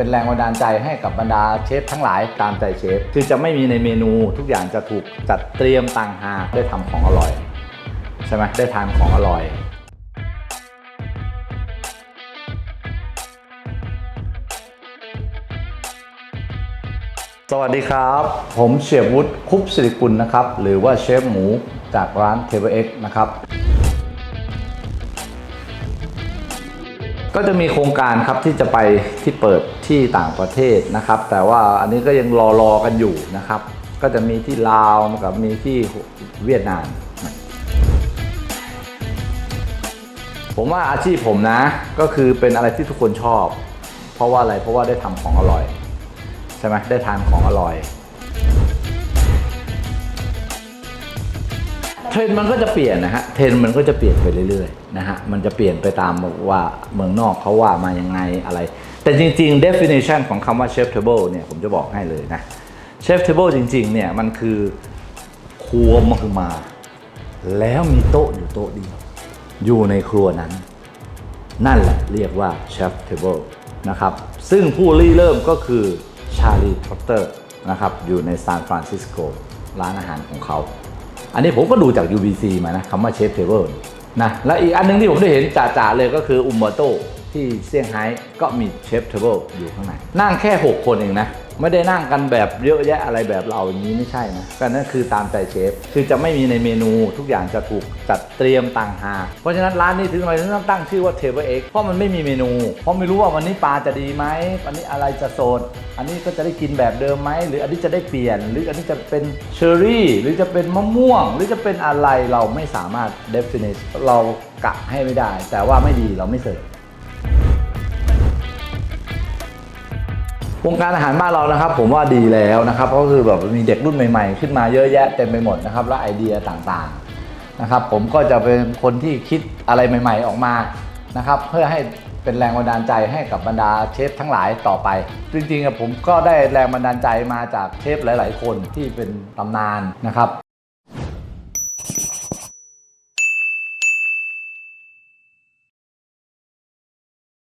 เป็นแรงบันดาลใจให้กับบรรดาเชฟทั้งหลายตามใจเชฟคือจะไม่มีในเมนูทุกอย่างจะถูกจัดเตรียมต่างหากได้ทำของอร่อย ใช่ไหมได้ทานของอร่อยสวัสดีครับ ผมเชฟวุฒิคุปสิริกุลนะครับ หรือว่าเชฟหมูจากร้านเทเบิลเอ็กนะครับ ก็จะมีโครงการครับที่จะไปที่เปิดที่ต่างประเทศนะครับ แต่ว่าอันนี้ก็ยังรอรอกันอยู่นะครับ ก็จะมีที่ลาวกับมีที่เวียดนามผมว่าอาชีพผมนะ ก็คือเป็นอะไรที่ทุกคนชอบ เพราะว่าอะไรเพราะว่าได้ทำของอร่อย ใช่ไหมได้ทานของอร่อย เทรนด์มันก็จะเปลี่ยนนะฮะเทรนด์มันก็จะเปลี่ยนไปเรื่อยๆนะฮะมันจะเปลี่ยนไปตามว่าเมืองนอกเขาว่ามายังไงอะไร แต่จริงๆ definition ของคำว่า chef table เนี่ยผมจะบอกให้เลยนะ chef table จริงๆเนี่ยมันคือครัวมาคือมา แล้วมีโต๊ะอยู่โต๊ะเดียว อยู่ในครัวนั้น นั่นแหละเรียกว่า chef table นะครับซึ่งผู้ริเริ่มก็คือชาลีพอตเตอร์นะครับอยู่ในซานฟรานซิสโกร้านอาหารของเขา อันนี้ผมก็ดูจาก UBC มานะคำว่า chef table นะและอีกอันหนึงที่ผมได้เห็นจ่าๆเลยก็คืออุมเบโต ที่เซี่ยงไฮ้ก็มีเชฟเทเบิลอยู่ข้างในนั่งแค่ 6 คนเองนะ ไม่ได้นั่งกันแบบเยอะแยะอะไรแบบเราอย่างนี้ไม่ใช่นะก็นั่นคือตามใจเชฟ คือจะไม่มีในเมนูทุกอย่างจะถูกจัดเตรียมต่างหากเพราะฉะนั้นร้านนี้ถึงทำไมถึงต้องตั้งชื่อว่าเทเบิลเอ็กเพราะมันไม่มีเมนู เพราะไม่รู้ว่าวันนี้ปลาจะดีไหมวันนี้อะไรจะโซนอันนี้ก็จะได้กินแบบเดิมไหมหรืออันนี้จะได้เปลี่ยน หรืออันนี้จะเป็นเชอร์รี่ หรือจะเป็นมะม่วง หรือจะเป็นอะไรเราไม่สามารถ definite เรากะให้ไม่ได้ แต่ว่าไม่ดีเราไม่เสิร์ฟ วงการอาหารบ้านเรานะครับ ผมว่าดีแล้วนะครับก็คือแบบมีเด็กรุ่นใหม่ ๆ ขึ้นมาเยอะแยะเต็มไปหมดนะครับ และไอเดียต่างๆนะครับ ผมก็จะเป็นคนที่คิดอะไรใหม่ ๆ ออกมานะครับ เพื่อให้เป็นแรงบันดาลใจให้กับบรรดาเชฟทั้งหลายต่อไป จริงๆผมก็ได้แรงบันดาลใจมาจากเชฟหลาย ๆ คนที่เป็นตำนานนะครับ